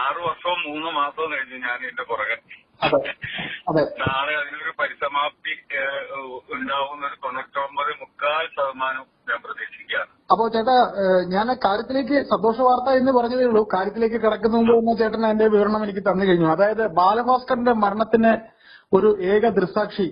ആറു വർഷവും മൂന്ന് മാസവും കഴിഞ്ഞ് ഞാൻ എന്റെ പുറകെ. നാളെ അതിനൊരു പരിസമാപ്തി ഉണ്ടാവുന്ന ഒരു തൊണ്ണൂറ്റൊമ്പത് മുക്കാൽ ശതമാനം ഞാൻ പ്രതീക്ഷിക്കുകയാണ്. അപ്പോ ചേട്ടാ ഞാൻ കാര്യത്തിലേക്ക് സന്തോഷ വാർത്ത എന്ന് പറഞ്ഞതേ ഉള്ളൂ. കാര്യത്തിലേക്ക് കിടക്കുന്ന മുമ്പ് തന്നെ ചേട്ടൻ അതിന്റെ വിവരണം എനിക്ക് തന്നു കഴിഞ്ഞു. അതായത് ബാലഭാസ്കറിന്റെ മരണത്തിന് ഒരു ഏക ദൃസാക്ഷി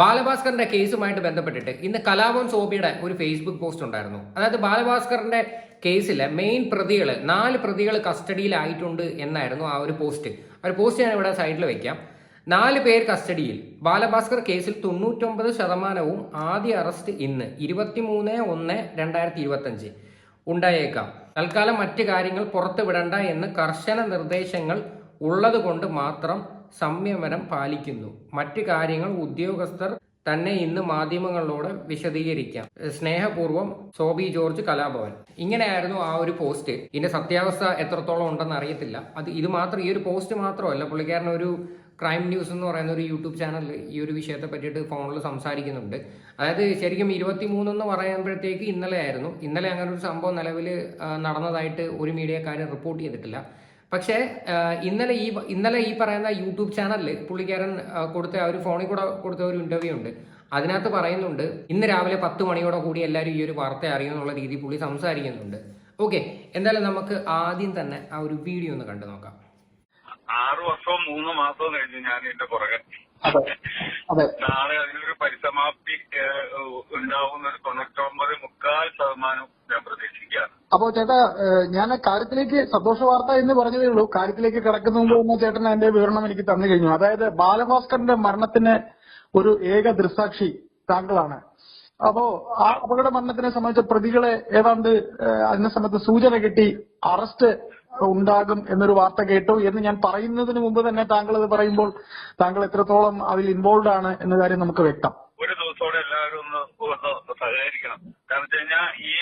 ബാലഭാസ്കറിന്റെ കേസുമായിട്ട് ബന്ധപ്പെട്ടിട്ട് ഇന്ന് കലാഭവൻ സോബിയുടെ ഒരു ഫേസ്ബുക്ക് പോസ്റ്റ് ഉണ്ടായിരുന്നു. അതായത് ബാലഭാസ്കറിന്റെ കേസിലെ മെയിൻ പ്രതികൾ നാല് പ്രതികൾ കസ്റ്റഡിയിലായിട്ടുണ്ട് എന്നായിരുന്നു ആ ഒരു പോസ്റ്റ് ആ ഒരു പോസ്റ്റ് ഞാൻ ഇവിടെ സൈഡിൽ വെക്കാം. നാല് പേർ കസ്റ്റഡിയിൽ. ബാലഭാസ്കർ കേസിൽ തൊണ്ണൂറ്റൊമ്പത് ശതമാനവും ആദ്യ അറസ്റ്റ് ഇന്ന് ഇരുപത്തിമൂന്ന് ഒന്ന് രണ്ടായിരത്തി ഇരുപത്തഞ്ച് ഉണ്ടായേക്കാം. തൽക്കാലം മറ്റു കാര്യങ്ങൾ പുറത്തുവിടണ്ട എന്ന് കർശന നിർദ്ദേശങ്ങൾ ഉള്ളതുകൊണ്ട് മാത്രം സംയമനം പാലിക്കുന്നു. മറ്റു കാര്യങ്ങൾ ഉദ്യോഗസ്ഥർ തന്നെ ഇന്ന് മാധ്യമങ്ങളോട് വിശദീകരിക്കാം. സ്നേഹപൂർവം സോബി ജോർജ് കലാഭവൻ. ഇങ്ങനെയായിരുന്നു ആ ഒരു പോസ്റ്റ്. ഇതിന്റെ സത്യാവസ്ഥ എത്രത്തോളം ഉണ്ടെന്ന് അറിയത്തില്ല. അത് ഇത് മാത്രം ഈ ഒരു പോസ്റ്റ് മാത്രമല്ല. പുള്ളിക്കാരൻ ഒരു ക്രൈം ന്യൂസ് എന്ന് പറയുന്ന ഒരു യൂട്യൂബ് ചാനൽ ഈ ഒരു വിഷയത്തെ പറ്റിയിട്ട് ഫോണിൽ സംസാരിക്കുന്നുണ്ട്. അതായത് ശരിക്കും ഇരുപത്തി മൂന്നെന്ന് പറയുമ്പോഴത്തേക്ക് ഇന്നലെ ആയിരുന്നു ഇന്നലെ അങ്ങനെ ഒരു സംഭവം നിലവിൽ നടന്നതായിട്ട് ഒരു മീഡിയക്കാരും റിപ്പോർട്ട് ചെയ്തിട്ടില്ല. പക്ഷേ ഇന്നലെ ഈ ഇന്നലെ ഈ പറയുന്ന യൂട്യൂബ് ചാനലിൽ പുള്ളിക്കാരൻ കൊടുത്ത ആ ഒരു ഫോണിൽ കൂടെ കൊടുത്ത ഒരു ഇന്റർവ്യൂ ഉണ്ട്. അതിനകത്ത് പറയുന്നുണ്ട് ഇന്ന് രാവിലെ പത്ത് മണിയോടെ കൂടി എല്ലാവരും ഈ ഒരു വാർത്ത അറിയുമെന്നുള്ള രീതി പുള്ളി സംസാരിക്കുന്നുണ്ട്. ഓക്കെ എന്തായാലും നമുക്ക് ആദ്യം തന്നെ ആ ഒരു വീഡിയോ ഒന്ന് കണ്ടു നോക്കാം. ആറു വർഷവും മൂന്ന് മാസവും കഴിഞ്ഞ് ഞാൻ എന്റെ പുറകെ. അതെ അതെ. നാളെ അതിനൊരു പരിസമാപ്തി ഉണ്ടാവുന്ന ഒരു തൊണ്ണൂറ്റൊമ്പത് മുക്കാൽ ശതമാനം അപ്പോ ചേട്ടാ ഞാൻ കാര്യത്തിലേക്ക് സന്തോഷ വാർത്ത എന്ന് പറഞ്ഞതേ ഉള്ളൂ. കാര്യത്തിലേക്ക് കിടക്കുന്ന മുമ്പ് ചേട്ടൻ അതിന്റെ വിവരണം എനിക്ക് തന്നു കഴിഞ്ഞു. അതായത് ബാലഭാസ്കറിന്റെ മരണത്തിന് ഒരു ഏക ദൃസാക്ഷി താങ്കളാണ്. അപ്പോ ആ അപകട മരണത്തിനെ സംബന്ധിച്ച പ്രതികളെ ഏതാണ്ട് അതിനെ സംബന്ധിച്ച് സൂചന കിട്ടി അറസ്റ്റ് ഉണ്ടാകും എന്നൊരു വാർത്ത കേട്ടു എന്ന് ഞാൻ പറയുന്നതിന് മുമ്പ് തന്നെ താങ്കൾ അത് പറയുമ്പോൾ താങ്കൾ എത്രത്തോളം അതിൽ ഇൻവോൾവ് ആണ് എന്ന കാര്യം നമുക്ക് വ്യക്തം. ഒരു ദിവസത്തോടെ എല്ലാവരും ഒന്ന് സഹകരിക്കണം. കാരണം വെച്ച് കഴിഞ്ഞാൽ ഈ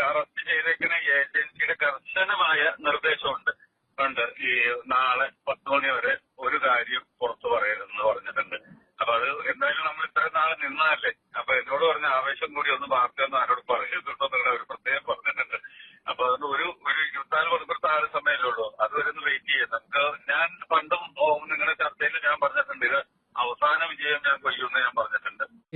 അറസ്റ്റ് ചെയ്തേക്കുന്ന ഏജൻസിയുടെ കർശനമായ നിർദ്ദേശമുണ്ട്. ഉണ്ട്. ഈ നാളെ പത്ത് മണി വരെ ഒരു കാര്യം പുറത്തു പറയരുതെന്ന് പറഞ്ഞിട്ടുണ്ട്. അപ്പൊ അത് എന്തായാലും നമ്മൾ ഇത്രയും നാളെ നിന്നതല്ലേ? അപ്പൊ എന്നോട് പറഞ്ഞ ആവേശം കൂടി ഒന്ന് വാർത്തയൊന്നും ആരോട് പറയരുതെന്നോ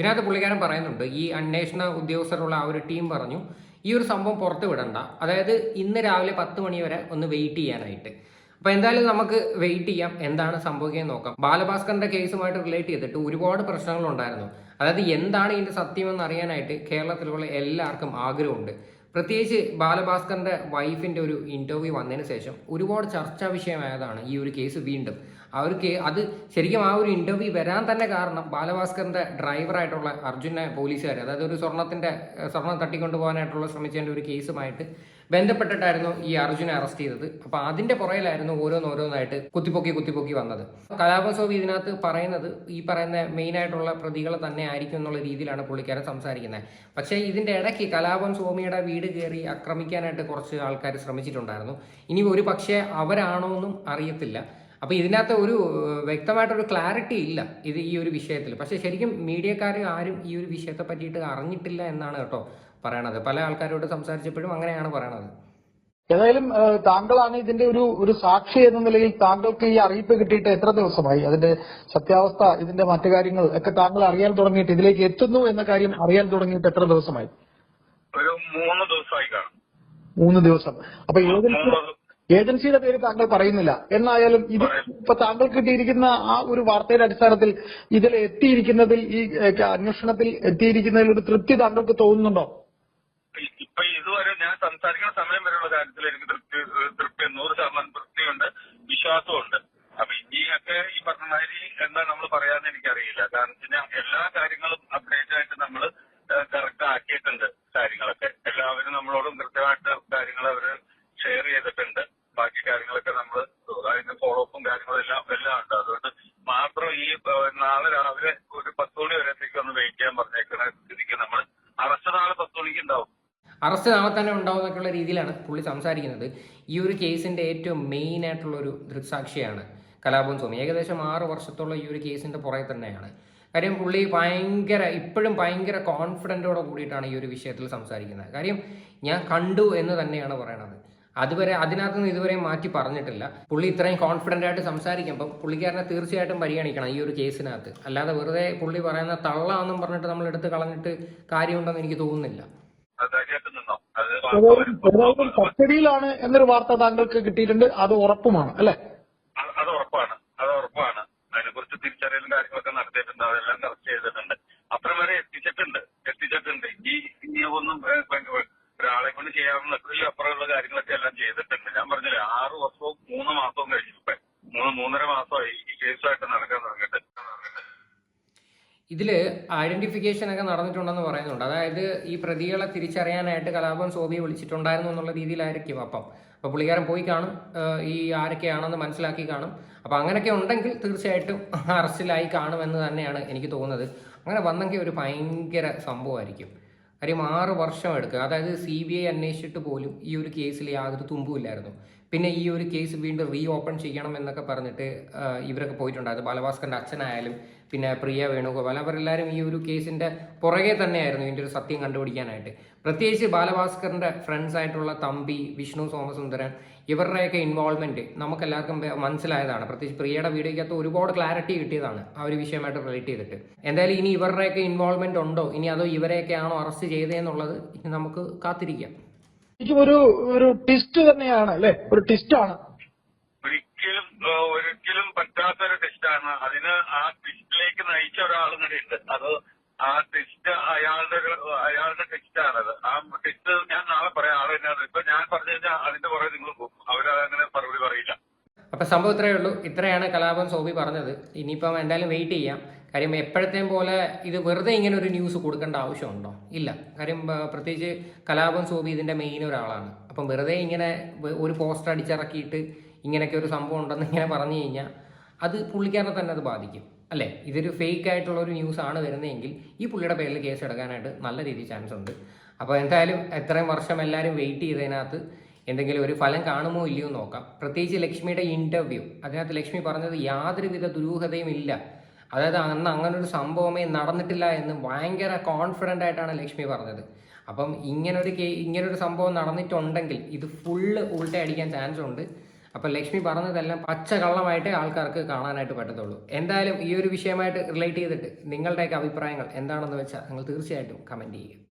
ഇതിനകത്ത് പുള്ളിക്കാരൻ പറയുന്നുണ്ട് ഈ അന്വേഷണ ഉദ്യോഗസ്ഥരുള്ള ആ ഒരു ടീം പറഞ്ഞു ഈ ഒരു സംഭവം പുറത്ത് വിടണ്ട. അതായത് ഇന്ന് രാവിലെ പത്ത് മണി വരെ ഒന്ന് വെയിറ്റ് ചെയ്യാനായിട്ട്. അപ്പൊ എന്തായാലും നമുക്ക് വെയിറ്റ് ചെയ്യാം എന്താണ് സംഭവിക്കുന്നത് നോക്കാം. ബാലഭാസ്കറിന്റെ കേസുമായിട്ട് റിലേറ്റ് ചെയ്തിട്ട് ഒരുപാട് പ്രശ്നങ്ങൾ ഉണ്ടായിരുന്നു അതായത് എന്താണ് ഇതിന്റെ സത്യം എന്ന് അറിയാനായിട്ട് കേരളത്തിലുള്ള എല്ലാവർക്കും ആഗ്രഹമുണ്ട്. പ്രത്യേകിച്ച് ബാലഭാസ്കറിന്റെ വൈഫിന്റെ ഒരു ഇന്റർവ്യൂ വന്നതിന് ശേഷം ഒരുപാട് ചർച്ചാ വിഷയമായതാണ് ഈ ഒരു കേസ് വീണ്ടും. ആ ഒരു കേ അത് ശരിക്കും ആ ഒരു ഇന്റർവ്യൂ വരാൻ തന്നെ കാരണം ബാലഭാസ്കറിന്റെ ഡ്രൈവറായിട്ടുള്ള അർജുനെ പോലീസുകാർ അതായത് ഒരു സ്വർണത്തിന്റെ ഏഹ്, സ്വർണം തട്ടിക്കൊണ്ടുപോകാനായിട്ടുള്ള ശ്രമിച്ചതിന്റെ ഒരു കേസുമായിട്ട് ബന്ധപ്പെട്ടിട്ടായിരുന്നു ഈ അർജുനെ അറസ്റ്റ് ചെയ്തത്. അപ്പൊ അതിന്റെ പുറയിലായിരുന്നു ഓരോന്നോരോന്നായിട്ട് കുത്തിപ്പൊക്കി കുത്തിപ്പൊക്കി വന്നത്. കലാപസോവി ഇതിനകത്ത് പറയുന്നത് ഈ പറയുന്ന മെയിൻ ആയിട്ടുള്ള പ്രതികൾ തന്നെ ആയിരിക്കും എന്നുള്ള രീതിയിലാണ് പുള്ളിക്കാരൻ സംസാരിക്കുന്നത്. പക്ഷേ ഇതിന്റെ ഇടയ്ക്ക് കലാപം സ്വാമിയുടെ വീട് കയറി ആക്രമിക്കാനായിട്ട് കുറച്ച് ആൾക്കാർ ശ്രമിച്ചിട്ടുണ്ടായിരുന്നു. ഇനി ഒരു പക്ഷേ അവരാണോ എന്നും അറിയത്തില്ല. അപ്പൊ ഇതിനകത്ത് ഒരു വ്യക്തമായിട്ടൊരു ക്ലാരിറ്റി ഇല്ല ഇത് ഈ ഒരു വിഷയത്തിൽ പക്ഷേ ശരിക്കും മീഡിയക്കാർ ആരും ഈ ഒരു വിഷയത്തെ പറ്റിയിട്ട് അറിഞ്ഞിട്ടില്ല എന്നാണ് കേട്ടോ പറയണത്. പല ആൾക്കാരോട് സംസാരിച്ചപ്പോഴും അങ്ങനെയാണ് പറയണത്. ഏതായാലും താങ്കളാണ് ഇതിന്റെ ഒരു ഒരു സാക്ഷി എന്ന നിലയിൽ താങ്കൾക്ക് ഈ അറിയിപ്പ് കിട്ടിയിട്ട് എത്ര ദിവസമായി? അതിന്റെ സത്യാവസ്ഥ ഇതിന്റെ മറ്റു കാര്യങ്ങൾ ഒക്കെ താങ്കൾ അറിയാൻ തുടങ്ങിയിട്ട് ഇതിലേക്ക് എത്തുന്നു എന്ന കാര്യം അറിയാൻ തുടങ്ങിയിട്ട് എത്ര ദിവസമായി? ഒരു മൂന്ന് ദിവസമായി കാണും. മൂന്ന് ദിവസം. അപ്പൊ മൂന്ന് ഏജൻസിയുടെ പേര് താങ്കൾ പറയുന്നില്ല. എന്നായാലും ഇത് ഇപ്പൊ താങ്കൾ കിട്ടിയിരിക്കുന്ന ആ ഒരു വാർത്തയുടെ അടിസ്ഥാനത്തിൽ ഇതിൽ എത്തിയിരിക്കുന്നതിൽ ഈ അന്വേഷണത്തിൽ എത്തിയിരിക്കുന്നതിൽ ഒരു തൃപ്തി താങ്കൾക്ക് തോന്നുന്നുണ്ടോ? ഇപ്പൊ ഇതുവരെ ഞാൻ സംസാരിക്കുന്ന സമയം വരെയുള്ള കാര്യത്തിൽ എനിക്ക് തൃപ്തി തൃപ്തി നൂറ് ശതമാനം തൃപ്തിയുണ്ട് വിശ്വാസമുണ്ട് അപ്പൊ ഇനിയൊക്കെ ഈ പറഞ്ഞ മാതിരി എന്താ നമ്മൾ പറയാന്ന് എനിക്കറിയില്ല. കാരണം എല്ലാ കാര്യങ്ങളും അപ്ഡേറ്റ് ആയിട്ട് നമ്മൾ കറക്റ്റ് ആക്കിയിട്ടുണ്ട് കാര്യങ്ങളൊക്കെ എല്ലാവരും നമ്മളോടും കൃത്യമായിട്ട് കാര്യങ്ങൾ അവർ ഷെയർ ചെയ്തിട്ടുണ്ട് ബാക്കി കാര്യങ്ങളൊക്കെ നമ്മൾ അതിന്റെ ഫോളോ അപ്പും കാര്യങ്ങളും എല്ലാം എല്ലാം ഉണ്ട്. അതുകൊണ്ട് മാത്രം ഈ നാളെ രാവിലെ ഒരു പത്ത് മണി വരെത്തേക്ക് ഒന്ന് വെയിറ്റ് ചെയ്യാൻ പറഞ്ഞേക്കണ സ്ഥിതിക്ക് നമ്മൾ അറസ്റ്റ് നാളെ പത്ത് മണിക്ക് ഉണ്ടാവും. അറസ്റ്റ് നാളെ തന്നെ ഉണ്ടാവും എന്നൊക്കെയുള്ള രീതിയിലാണ് പുള്ളി സംസാരിക്കുന്നത്. ഈ ഒരു കേസിന്റെ ഏറ്റവും മെയിൻ ആയിട്ടുള്ള ഒരു ദൃക്സാക്ഷിയാണ് കലാപം സ്വാമി. ഏകദേശം ആറ് വർഷത്തോളം ഈ ഒരു കേസിന്റെ പുറകെ തന്നെയാണ്. കാര്യം പുള്ളി ഭയങ്കര ഇപ്പോഴും ഭയങ്കര കോൺഫിഡന്റോടെ കൂടിയിട്ടാണ് ഈ ഒരു വിഷയത്തിൽ സംസാരിക്കുന്നത്. കാര്യം ഞാൻ കണ്ടു എന്ന് തന്നെയാണ് പറയണത്. അതുവരെ അതിനകത്ത് നിന്ന് ഇതുവരെ മാറ്റി പറഞ്ഞിട്ടില്ല. പുള്ളി ഇത്രയും കോൺഫിഡന്റ് ആയിട്ട് സംസാരിക്കുമ്പോൾ പുള്ളിക്കാരനെ തീർച്ചയായിട്ടും പരിഗണിക്കണം ഈ ഒരു കേസിനകത്ത്. അല്ലാതെ വെറുതെ പുള്ളി പറയുന്ന തള്ളാന്നും പറഞ്ഞിട്ട് നമ്മൾ എടുത്ത് കളഞ്ഞിട്ട് കാര്യമുണ്ടെന്ന് എനിക്ക് തോന്നുന്നില്ല. കസ്റ്റഡിയിലാണ് എന്നൊരു വാർത്ത താങ്കൾക്ക് കിട്ടിയിട്ടുണ്ട്. അത് ഉറപ്പുമാണ് അല്ലെ? അത് അത് ഉറപ്പാണ്. അത് ഉറപ്പാണ്. അതിനെക്കുറിച്ച് തിരിച്ചറിയലും കാര്യങ്ങളൊക്കെ നടത്തിയിട്ടുണ്ട്. അതെല്ലാം കറക്റ്റ് ചെയ്തിട്ടുണ്ട്. അത്രവരെ വരെ എത്തിച്ചിട്ടുണ്ട്. എത്തിച്ചിട്ടുണ്ട്. ഈ ഒന്നും ഒരാളെ കൊണ്ട് ചെയ്യാവുന്ന എത്രയും അപ്പുറമുള്ള കാര്യങ്ങളൊക്കെ എല്ലാം ചെയ്തിട്ടുണ്ട്. ഞാൻ പറഞ്ഞില്ലേ ആറ് വർഷവും മൂന്ന് മാസവും കഴിഞ്ഞു ഇപ്പൊ. മൂന്ന് മൂന്നര മാസമായി ഈ കേസുമായിട്ട് നടക്കാൻ തുടങ്ങിയിട്ട്. ഇതിൽ ഐഡന്റിഫിക്കേഷൻ ഒക്കെ നടന്നിട്ടുണ്ടെന്ന് പറയുന്നുണ്ട്. അതായത് ഈ പ്രതികളെ തിരിച്ചറിയാനായിട്ട് കലാപം സോബിയെ വിളിച്ചിട്ടുണ്ടായിരുന്നു എന്നുള്ള രീതിയിലായിരിക്കും അപ്പം. അപ്പോൾ പുള്ളിക്കാരൻ പോയി കാണും ഈ ആരൊക്കെയാണെന്ന് മനസ്സിലാക്കി കാണും. അപ്പോൾ അങ്ങനെയൊക്കെ ഉണ്ടെങ്കിൽ തീർച്ചയായിട്ടും അറസ്റ്റിലായി കാണുമെന്ന് തന്നെയാണ് എനിക്ക് തോന്നുന്നത്. അങ്ങനെ വന്നെങ്കിൽ ഒരു ഭയങ്കര സംഭവമായിരിക്കും. കാര്യം ആറ് വർഷം എടുക്കുക. അതായത് സി ബി ഐ അന്വേഷിച്ചിട്ട് പോലും ഈ ഒരു കേസിൽ യാതൊരു തുമ്പുമില്ലായിരുന്നു പിന്നെ ഈ ഒരു കേസ് വീണ്ടും റീ ഓപ്പൺ ചെയ്യണം എന്നൊക്കെ പറഞ്ഞിട്ട് ഇവരൊക്കെ പോയിട്ടുണ്ടായിരുന്നു. ബാലഭാസ്കറിന്റെ അച്ഛനായാലും പിന്നെ പ്രിയ വേണുഗോപാൽ. അവരെല്ലാവരും ഈ ഒരു കേസിന്റെ പുറകെ തന്നെയായിരുന്നു ഇതിന്റെ ഒരു സത്യം കണ്ടുപിടിക്കാനായിട്ട്. പ്രത്യേകിച്ച് ബാലഭാസ്കറിന്റെ ഫ്രണ്ട്സ് ആയിട്ടുള്ള തമ്പി വിഷ്ണു സോമസുന്ദരൻ ഇവരുടെയൊക്കെ ഇൻവോൾവ്മെന്റ് നമുക്കെല്ലാവർക്കും മനസ്സിലായതാണ്. പ്രത്യേകിച്ച് പ്രിയയുടെ വീഡിയോയ്ക്കകത്ത് ഒരുപാട് ക്ലാരിറ്റി കിട്ടിയതാണ് ആ ഒരു വിഷയമായിട്ട് റിലേറ്റ് ചെയ്തിട്ട്. എന്തായാലും ഇനി ഇവരുടെയൊക്കെ ഇൻവോൾവ്മെന്റ് ഉണ്ടോ? ഇനി അതോ ഇവരെയൊക്കെയാണോ അറസ്റ്റ് ചെയ്തതെന്നുള്ളത് ഇനി നമുക്ക് കാത്തിരിക്കാം. ഒരു ഒരു ട്വിസ്റ്റ് തന്നെയാണ് അല്ലെ? ഒരു ട്വിസ്റ്റ് ആണ്. ഒരിക്കലും ഒരിക്കലും പറ്റാത്തൊരു ടെസ്റ്റാണ് അതിന് ആ നയിച്ച ഒരാൾ കൂടെ ഉണ്ട്. അത് ആ ടെസ്റ്റ് അയാളുടെ അയാളുടെ ടെസ്റ്റാണത്. ആ ടെസ്റ്റ് ഞാൻ നാളെ പറയാം. ആളെ തന്നെയാണ് ഇപ്പൊ ഞാൻ പറഞ്ഞു കഴിഞ്ഞാൽ അതിന്റെ പുറകെ നിങ്ങൾ പോകും. അവരങ്ങനെ മറുപടി പറയില്ല. അപ്പൊ സംഭവം ഇത്രയേ ഉള്ളൂ. ഇത്രയാണ് കലാപം സോബി പറഞ്ഞത്. ഇനിയിപ്പം എന്തായാലും വെയിറ്റ് ചെയ്യാം. കാര്യം എപ്പോഴത്തെയും പോലെ ഇത് വെറുതെ ഇങ്ങനെ ഒരു ന്യൂസ് കൊടുക്കേണ്ട ആവശ്യമുണ്ടോ? ഇല്ല. കാര്യം പ്രത്യേകിച്ച് കലാപം സോബി ഇതിന്റെ മെയിൻ ഒരാളാണ്. അപ്പം വെറുതെ ഇങ്ങനെ ഒരു പോസ്റ്റർ അടിച്ചിറക്കിയിട്ട് ഇങ്ങനെയൊക്കെ ഒരു സംഭവം ഉണ്ടെന്ന് ഇങ്ങനെ പറഞ്ഞു കഴിഞ്ഞാൽ അത് പുള്ളിക്കാരനെ തന്നെ അത് ബാധിക്കും. അല്ലേ? ഇതൊരു ഫേക്ക് ആയിട്ടുള്ള ഒരു ന്യൂസ് ആണ് വരുന്നതെങ്കിൽ ഈ പുള്ളിയുടെ പേരിൽ കേസ് എടുക്കാനായിട്ട് നല്ല രീതിയിൽ ചാൻസ് ഉണ്ട്. അപ്പോൾ എന്തായാലും എത്രയും വർഷം എല്ലാവരും വെയിറ്റ് ചെയ്തതിനകത്ത് എന്തെങ്കിലും ഒരു ഫലം കാണുമോ ഇല്ലയോ നോക്കാം. പ്രത്യേകിച്ച് ലക്ഷ്മിയുടെ ഇന്റർവ്യൂ അതിനകത്ത് ലക്ഷ്മി പറഞ്ഞത് യാതൊരുവിധ ദുരൂഹതയും ഇല്ല. അതായത് അന്ന് അങ്ങനെ ഒരു സംഭവമേ നടന്നിട്ടില്ല എന്ന് ഭയങ്കര കോൺഫിഡന്റ് ആയിട്ടാണ് ലക്ഷ്മി പറഞ്ഞത്. അപ്പം ഇങ്ങനൊരു കേ ഇങ്ങനൊരു സംഭവം നടന്നിട്ടുണ്ടെങ്കിൽ ഇത് ഫുള്ള് ഉൾട്ടയടിക്കാൻ ചാൻസ് ഉണ്ട്. അപ്പം ലക്ഷ്മി പറഞ്ഞതെല്ലാം പച്ച കള്ളമായിട്ടേ ആൾക്കാർക്ക് കാണാനായിട്ട് പറ്റത്തുള്ളൂ. എന്തായാലും ഈ ഒരു വിഷയമായിട്ട് റിലേറ്റ് ചെയ്തിട്ട് നിങ്ങളുടെയൊക്കെ അഭിപ്രായങ്ങൾ എന്താണെന്ന് വെച്ചാൽ നിങ്ങൾ തീർച്ചയായിട്ടും കമന്റ് ചെയ്യുക.